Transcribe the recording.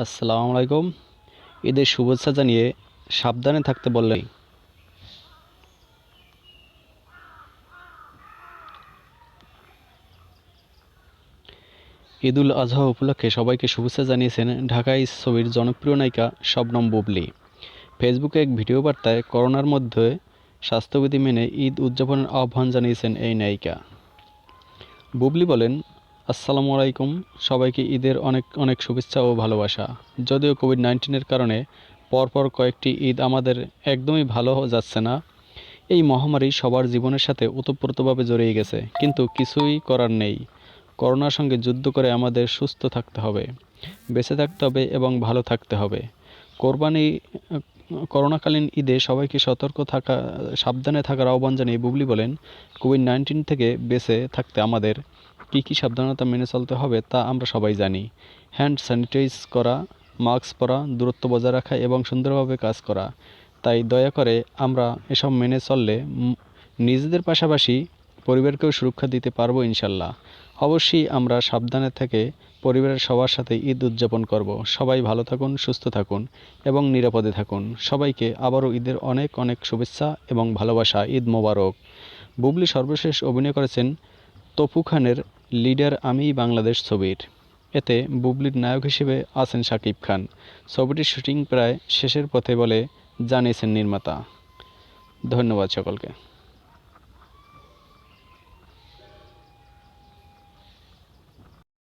আসসালামু আলাইকুম। ঈদের শুভেচ্ছা জানিয়ে সাবধানে থাকতে বললেন ঈদুল আজহা উপলক্ষে সবাইকে শুভেচ্ছা জানিয়েছেন ঢাকাই ছবির জনপ্রিয় নায়িকা শবনম বুবলি। ফেসবুকে এক ভিডিও বার্তায় করোনার মধ্যে স্বাস্থ্যবিধি মেনে ঈদ উদযাপনের আহ্বান জানিয়েছেন এই নায়িকা। বুবলি বলেন আসসালামু আলাইকুম। সবাইকে ঈদের অনেক অনেক শুভেচ্ছা ও ভালোবাসা। যদিও কোভিড নাইন্টিনের কারণে পরপর কয়েকটি ঈদ আমাদের একদমই ভালো যাচ্ছে না, এই মহামারী সবার জীবনের সাথে ওতপ্রোতভাবে জড়িয়ে গেছে, কিন্তু কিছুই করার নেই। করোনার সঙ্গে যুদ্ধ করে আমাদের সুস্থ থাকতে হবে, বেঁচে থাকতে হবে এবং ভালো থাকতে হবে। কোরবানি, করোনাকালীন ঈদে সবাইকে সতর্ক থাকা, সাবধানে থাকার আহ্বান জানিয়ে বুবলি বলেন কোভিড নাইন্টিন থেকে বেঁচে থাকতে আমাদের কী কী সাবধানতা মেনে চলতে হবে তা আমরা সবাই জানি। হ্যান্ড স্যানিটাইজ করা, মাস্ক পরা, দূরত্ব বজায় রাখা এবং সুন্দরভাবে কাজ করা। তাই দয়া করে আমরা এসব মেনে চললে নিজেদের পাশাপাশি পরিবারকেও সুরক্ষা দিতে পারব ইনশাল্লাহ। অবশ্যই আমরা সাবধানে থেকে পরিবারের সবার সাথে ঈদ উদযাপন করব। সবাই ভালো থাকুন, সুস্থ থাকুন এবং নিরাপদে থাকুন। সবাইকে আবারও ঈদের অনেক অনেক শুভেচ্ছা এবং ভালোবাসা। ঈদ মোবারক। বুবলি সর্বশেষ অভিনয় করেছেন তপু খানের লিডার আমি বাংলাদেশ ছবির। এতে বুবলির নায়ক হিসেবে আছেন শাকিব খান। ছবিটির শুটিং প্রায় শেষের পথে বলে জানিয়েছেন নির্মাতা। ধন্যবাদ সকলকে।